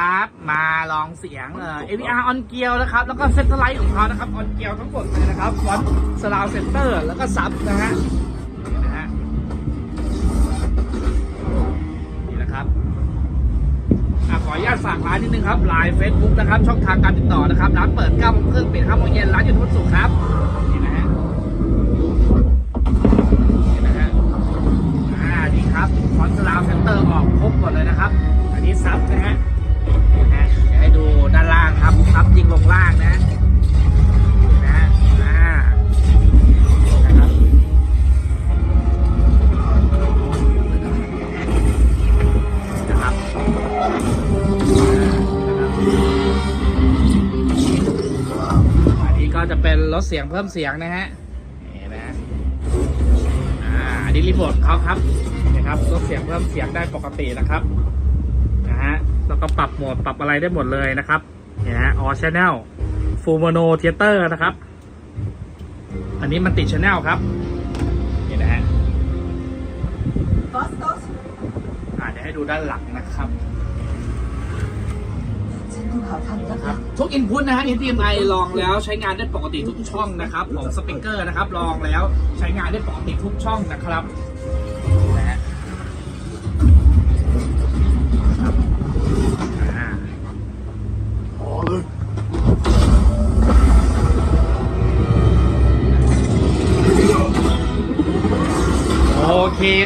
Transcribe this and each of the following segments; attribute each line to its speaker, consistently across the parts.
Speaker 1: ครับ มาลองเสียงเอ่อ AVR on เกียวนะครับ แล้วก็เซนเตอร์ไลท์ของเขานะครับ on เกียวทั้งหมดเลยนะครับฟอนสลาวเซนเตอร์แล้วก็ซับนะฮะนี่นะฮะนี่นะครับอะขออนุญาตฝากร้านนิดนึงครับไลน์เฟซบุ๊กนะครับ ช่องทางการติดต่อนะครับ ร้านเปิด9โมงครึ่งปิด5โมงเย็นร้านอยู่ทุกวันศุกร์ครับนี่นะฮะนี่นะฮะอ่านี่ครับฟอนสลาวเซนเตอร์ออกครบหมดเลยนะครับ อันนี้ซับนะฮะ ล่างครับ ยิงลงล่างนะนะอ่านะครับนะครับอันนี้ก็จะเป็นลดเสียงเพิ่มเสียงนะฮะนี่นะฮะอ่าอันนี้รีโมทของเขาครับนะครับลดเสียงเพิ่มเสียงได้ปกตินะครับนะฮะแล้วก็ปรับโหมดปรับอะไรได้หมดเลยนะครับ เนี่ยนะออชแนลฟูโมโนเทเตอร์นะครับ อันนี้มันติดชแนลครับ นี่นะฮะ
Speaker 2: Bastos
Speaker 1: อ่าเดี๋ยวให้ดูด้านหลังนะครับ
Speaker 2: ฉันต้องขอทำแล้ว
Speaker 1: ครับทุกอินพุตนะฮะ HDMI ลองแล้วใช้งานได้ปกติทุกช่องนะครับ ของสปีกเกอร์นะครับ ลองแล้วใช้งานได้ปกติทุกช่องนะครับ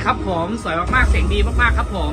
Speaker 1: ครับผม สวยมากๆ เสียงดีมากๆ ครับผม